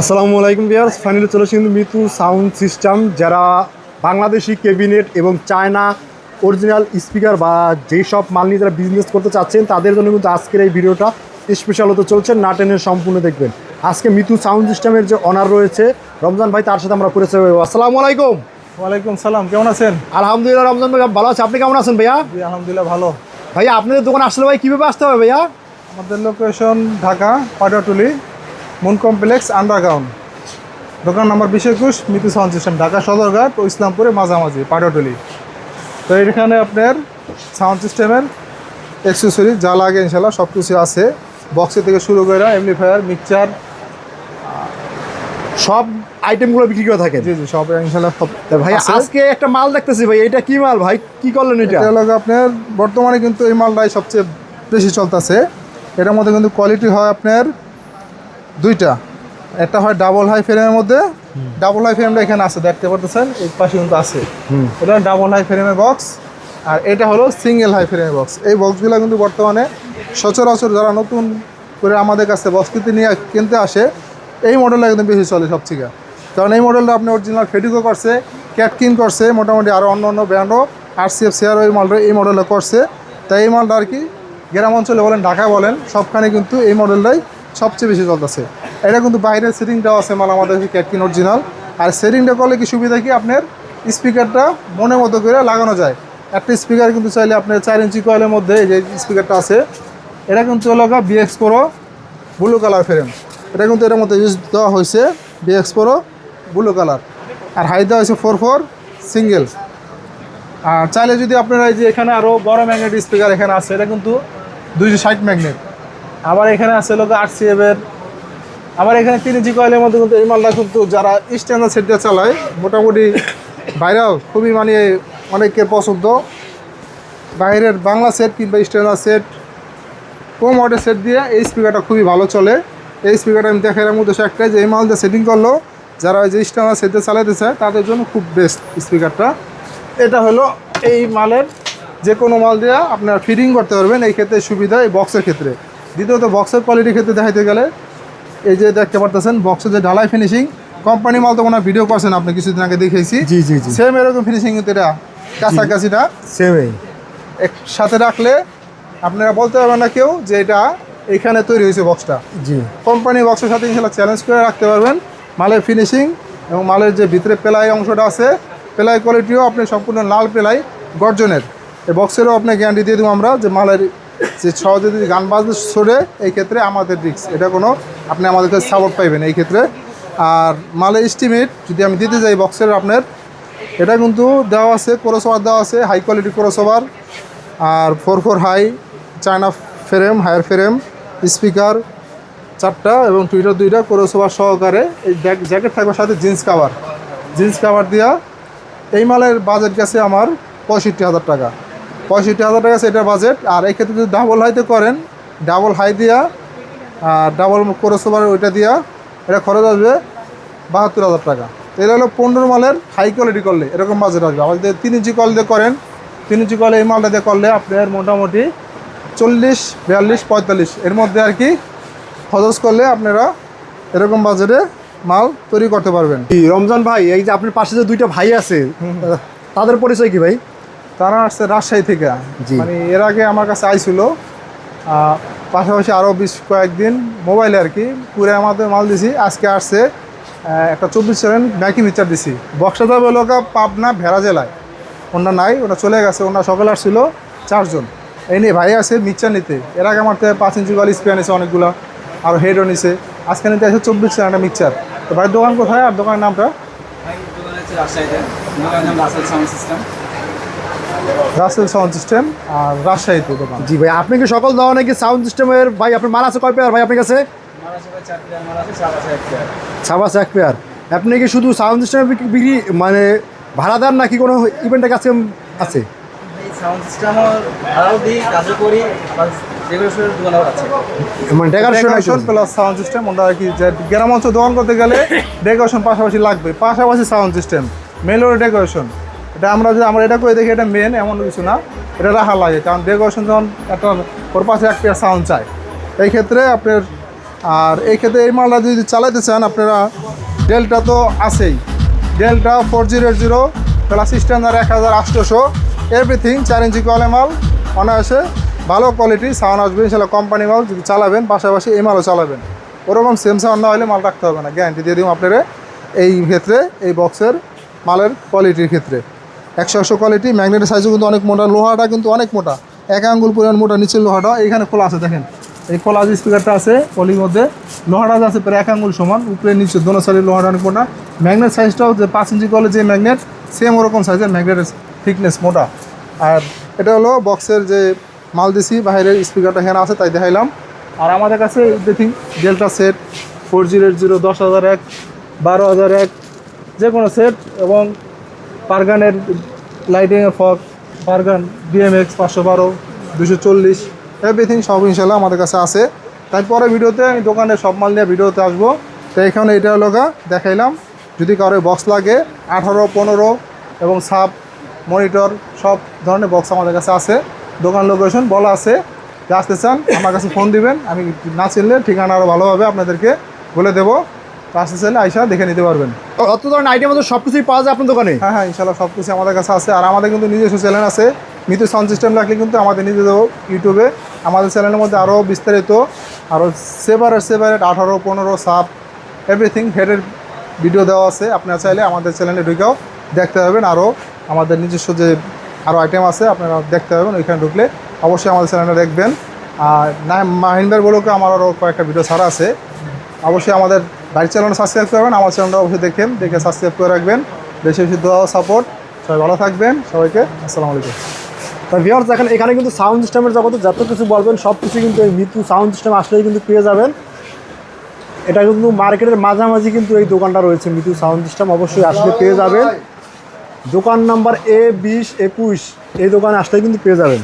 আসসালামু আলাইকুম বিয়ার্স ফাইনালি চলে কিন্তু মিতু সাউন্ড সিস্টেম যারা বাংলাদেশি ক্যাবিনেট এবং চায়না অরিজিনাল স্পিকার বা যেই সব মাল নিয়ে যারা বিজনেস করতে চাচ্ছেন তাদের জন্য কিন্তু আজকের এই ভিডিওটা স্পেশাল হতে চলছে নাটেনের সম্পূর্ণ দেখবেন। আজকে মিতু সাউন্ড সিস্টেমের যে অনার রয়েছে রমজান ভাই তার সাথে আমরা পরিচয় হব আসসালামু আলাইকুম। ওয়ালাইকুম সালাম কেমন আছেন? আলহামদুলিল্লাহ রমজান ভাই ভালো আছে আপনি কেমন আছেন ভাইয়া? আলহামদুলিল্লাহ ভালো। ভাইয়া আপনাদের দোকান আসলে ভাই কীভাবে আসতে হবে ভাইয়া? আমাদের location Dhaka Patatuli moon complex underground. দোকান নাম্বার বিশ একুশ মিতু সাউন্ড সিস্টেম ঢাকা সদরঘাট ও ইসলামপুরে মাঝামাঝি পাটাটুলি। তো এখানে আপনার সাউন্ড সিস্টেমের অ্যাক্সেসরি যা লাগে ইনশাল্লাহ সব কিছু আছে। বক্সে থেকে শুরু করে এমপ্লিফায়ার মিক্সচার সব আইটেমগুলো বিক্রি করে থাকে জি জি সব ইনশাল্লাহ সব ভাই আজকে একটা মাল দেখতেছি ভাই এটা কি মাল ভাই? কি করলেন এটা? এটা হলো আপনার বর্তমানে কিন্তু এই মালটাই সবচেয়ে বেশি চলতেছে। এটার মধ্যে কিন্তু কোয়ালিটি হয় আপনার দুইটা। একটা হয় ডাবল হাই ফ্রেমের মধ্যে। ডাবল হাই ফ্রেমটা এখানে আছে দেখতে পারতেছেন? এই পাশে কিন্তু আছে। এটা ডাবল হাই ফ্রেমের বক্স আর এটা হলো সিঙ্গেল হাই ফ্রেমের বক্স এই বক্সগুলো কিন্তু বর্তমানে সচরাচর যারা নতুন করে আমাদের কাছে বক্স কিনতে নিয়ে কিনতে আসে এই মডেলটা কিন্তু বেশি চলে সব সবথেকে। কারণ এই মডেলটা আপনি অরিজিনাল ফেডিকো করছে ক্যাটকিন করছে মোটামুটি আরও অন্য অন্য ব্র্যান্ডও আর সি এফ সিআর ওই মালটা এই মডেলটা করছে। তাই এই মালটা আর কি গ্রাম অঞ্চলে বলেন ঢাকা বলেন সবখানে কিন্তু এই মডেলটাই সবচেয়ে বেশি চলতেছে এটা কিন্তু বাইরের সেটিংটাও আছে মাল আমাদের ক্যাটকিন অরিজিনাল আর সেটিংটা করলে কি সুবিধা কি? আপনার স্পিকারটা মনের মতো করে লাগানো যায়। একটা স্পিকার কিন্তু চাইলে আপনার চার ইঞ্চি কয়েলের মধ্যে যে স্পিকারটা আছে, এটা কিন্তু হলো BX pro blue colour frame এটা কিন্তু এটার মধ্যে ইউজ দেওয়া হয়েছে বিএক্স প্রো ব্লু কালার আর হাই দেওয়া হয়েছে ফোর ফোর সিঙ্গেল আর চাইলে যদি আপনারা এই যে এখানে আরও বড় ম্যাগনেট স্পিকার এখানে আছে, এটা কিন্তু দুইশো ষাট ম্যাগনেট আবার এখানে আছে লোক আট সিএফের আবার এখানে তিন ইঞ্চি কয়েলের মধ্যে কিন্তু এই মালটা কিন্তু যারা স্ট্যান্ডার্ড সেট দিয়ে চালায়, মোটামুটি ভাইরাল, খুবই মানে অনেকের পছন্দ। বাইরের বাংলা সেট কিংবা স্ট্যান্ডার্ড সেট কম অর্ডার সেট দিয়ে এই স্পিকারটা খুবই ভালো চলে। এই স্পিকারটা আমি দেখার উদ্দেশ্য একটাই যে এই মাল দিয়ে সেটিং করল, যারা ওই যে স্ট্যান্ডার্ড সেট দিয়ে চালাতে চায়, তাদের জন্য খুব বেস্ট স্পিকারটা এটা হলো এই মালের যে কোনো মাল দিয়ে আপনার ফিটিং করতে পারবেন, এই ক্ষেত্রে সুবিধা এই বক্সের ক্ষেত্রে। দ্বিতীয়ত বক্সের কোয়ালিটির ক্ষেত্রে দেখাইতে গেলে এই যে দেখতে পারতেছেন বক্সের যে ঢালাই ফিনিশিং কোম্পানি মাল তো কোনো ভিডিও করছেন আপনি কিছুদিন আগে দেখেছি জি জি জি। সেম এরকম ফিনিশিং কিন্তু এটা কাছাকাছিটা। সেমই একসাথে রাখলে আপনারা বলতে পারবেন না কেউ যে এটা এখানে তৈরি হয়েছে বক্সটা জি। কোম্পানি বক্সের সাথে ইনশাল্লাহ চ্যালেঞ্জ করে রাখতে পারবেন। মালের ফিনিশিং এবং মালের যে ভিতরে পেলাই অংশটা আছে পেলাই কোয়ালিটিও আপনি সম্পূর্ণ লাল পেলাই গর্জনের। এই বক্সেরও আপনি গ্যারান্টি দিয়ে দেবো আমরা যে মালের যে সহজে যদি গান বাজতে সরে এই ক্ষেত্রে আমাদের রিক্স এটা কোনো, আপনি আমাদের কাছে সাপোর্ট পাইবেন এই ক্ষেত্রে। আর মালের এস্টিমেট যদি আমি দিতে যাই বক্সের আপনার, এটা কিন্তু দেওয়া আছে ক্রোসোভার দেওয়া আছে হাই কোয়ালিটি ক্রোসোভার আর four four high China frame higher frame speaker চারটা এবং টুইটার দুইটা ক্রোসোভার সহকারে এই জ্যাকেট থাকবে, সাথে জিন্স কাভার জিন্স কাভার দেওয়া এই মালের বাজেট গেছে আমার পঁয়ষট্টি হাজার টাকা। পঁয়ষট্টি হাজার টাকা আছে এটার বাজেট আর এই ক্ষেত্রে যদি ডাবল হাইতে করেন ডাবল হাই দিয়া আর ডাবল ক্রোসোভার ওইটা দিয়া এটা খরচ আসবে বাহাত্তর হাজার টাকা। এটা হলো পনেরো মালের হাই কোয়ালিটি করলে এরকম বাজেট আসবে। আবার যদি তিন ইঞ্চি কল দিয়ে করেন তিন ইঞ্চি কলে এই মালটা দিয়ে করলে আপনার মোটামুটি চল্লিশ বিয়াল্লিশ পঁয়তাল্লিশ এর মধ্যে আর কি খরচ করলে আপনারা এরকম বাজেটে মাল তৈরি করতে পারবেন। রমজান ভাই এই যে আপনার পাশে যে দুইটা ভাই আছে তাদের পরিচয় কি ভাই? তারা আসছে রাজশাহী থেকে। মানে এর আগে আমার কাছে আইছিল পাশাপাশি আরও বেশ কয়েকদিন মোবাইলে আর কি পুরে আমাদের মাল দিছি আজকে আসছে একটা চব্বিশ সেভেন ব্যাকি মিচার দিছি। হলো গা পাবনা ভেড়া জেলায়। ওনার নাই ওটা চলে গেছে ওনার সকালে আসছিল চারজন। এই নিয়ে ভাই আছে মিক্সচার নিতে। এর আগে আমার পাঁচ ইঞ্চি গল স্প্রে নিছে অনেকগুলো আর হেডও নিছে। আজকে নিতে আছে চব্বিশ সেভেন একটা মিক্সচার তো ভাই দোকান কোথায় আর দোকানের নামটা? ভাই দোকান আছে রাজশাহীতে। দোকানের নাম Rasel sound system. Rasel sound system আর রাজশাহীতে দোকান জি ভাই আপনি কি সকল ধরনের কি সাউন্ড সিস্টেমের ভাই আপনার মাল আছে কয় পেয়ার ভাই আপনার কাছে? আছে এক সাবাস এক পেয়ার আপনি কি শুধু সাউন্ড সিস্টেমের বিক্রি মানে ভাড়া দেন নাকি কোনো ইভেন্টের কাছে আছে? মানে ডেকোরেশন প্লাস সাউন্ড সিস্টেম ওটা আর কি গ্রাম অঞ্চল দোকান করতে গেলে ডেকোরেশন পাশাপাশি লাগবে। পাশাপাশি সাউন্ড সিস্টেম মেলোর ডেকোরেশন এটা আমরা যদি আমরা এটা করে দেখি, এটা মেন এমন কিছু না। এটা রাখা লাগে, কারণ ডেকোরেশন যখন একটা ওর পাশে এক পেয়ার সাউন্ড চাই। এই ক্ষেত্রে আপনার আর এই ক্ষেত্রে এই মালটা যদি চালাতে চান, আপনারা ডেলটা তো আছেই। Delta four zero zero plus standard এক হাজার আটশোশো। এভরিথিং চার ইঞ্চি কলে মাল, অনায়াসে ভালো কোয়ালিটি সাউন্ড আসবে, ইনশাল্লাহ কোম্পানি মাল যদি চালাবেন, পাশাপাশি এই মালও চালাবেন। ওরকম সেম সাউন্ড না হলে মাল রাখতে হবে না গ্যারান্টি দিয়ে দিব আপনারা। এই ক্ষেত্রে, এই বক্সের মালের কোয়ালিটির ক্ষেত্রে। একশো একশো কোয়ালিটি ম্যাগনেটের সাইজও কিন্তু অনেক মোটা, লোহাটা কিন্তু অনেক মোটা। এক আঙ্গুল পরিমাণ মোটা, নিচের লোহাটা, এখানে খোলা আছে, দেখেন। এই খোলা যে স্পিকারটা আছে পলির মধ্যে, লোহাটা আছে, প্রায় এক আঙ্গুল সমান, উপরে নিচে, দোনো সাইডের লোহাটা অনেক মোটা। ম্যাগনেট সাইজটাও যে পাঁচ ইঞ্চি কলে যে ম্যাগনেট সেম ওরকম সাইজের ম্যাগনেটের থিকনেস মোটা। আর এটা হলো বক্সের যে মাল দিছি বাইরের স্পিকারটা এখানে আছে, তাই দেখাইলাম। আর আমাদের কাছে দেখি Delta set four zero zero দশ হাজার এক, বারো হাজার এক যে কোনো সেট এবং পারগানের লাইটিংয়ের ফক পারগান বিএমএক্স পাঁচশো বারো দুশো চল্লিশ এভরিথিং সব ইনশাল্লাহ আমাদের কাছে আছে। তারপরে ভিডিওতে আমি দোকানে সব মাল নিয়ে ভিডিওতে আসব। তো এখানে এটা লোকা দেখাইলাম। যদি কারও বক্স লাগে, আঠারো, পনেরো এবং সাব মনিটর সব ধরনের বক্স আমাদের কাছে আছে। দোকান লোকেশন বলা আছে। যে আসতে চান, আমার কাছে ফোন দিবেন, আমি না চিনলে ঠিকানা আরও ভালোভাবে আপনাদেরকে বলে দেবো। আসতে চাইলে আইসা দেখে নিতে পারবেন। অত ধরনের আইটেম মধ্যে সব কিছুই পাওয়া যায় আপনার দোকানে? হ্যাঁ হ্যাঁ ইনশাল্লাহ সব কিছু আমাদের কাছে আছে। আর আমাদের কিন্তু নিজস্ব চ্যানেল আছে। মিতু সাউন্ড সিস্টেম রাখলে কিন্তু আমাদের নিজেদের ইউটিউবে আমাদের চ্যানেলের মধ্যে আরও বিস্তারিত আরও সেপারেট সেপারেট আঠারো পনেরো সাব এভরিথিং হেডের ভিডিও দেওয়া আছে। আপনারা চাইলে আমাদের চ্যানেলে ঢুকেও দেখতে পারবেন। আরও আমাদের নিজস্ব যে আরও আইটেম আছে আপনারা দেখতে পারবেন। ওইখানে ঢুকলে অবশ্যই আমাদের চ্যানেলটা দেখবেন। আর না মাহিনবার বলোকে আমার আরও কয়েকটা ভিডিও ছাড়া আছে। অবশ্যই আমাদের বাইক চ্যানেলটা সাবস্ক্রাইব করবেন আমার চ্যানেলটা অবশ্যই দেখেন, দেখে সাবস্ক্রাইব করে রাখবেন। বেশি বেশি দোয়া সাপোর্ট সবাই ভালো থাকবেন, সবাইকে আসসালামু আলাইকুম। তা ভিওর্স দেখেন, এখানে কিন্তু সাউন্ড সিস্টেমের জগতে যত কিছু বলবেন সব কিছু কিন্তু এই মিতু সাউন্ড সিস্টেম আসলেই কিন্তু পেয়ে যাবেন। এটা কিন্তু মার্কেটের মাঝামাঝি কিন্তু এই দোকানটা রয়েছে মিতু সাউন্ড সিস্টেম অবশ্যই আসলে পেয়ে যাবেন। দোকান নাম্বার এ বিশ একুশ এই দোকানে আসলে কিন্তু পেয়ে যাবেন।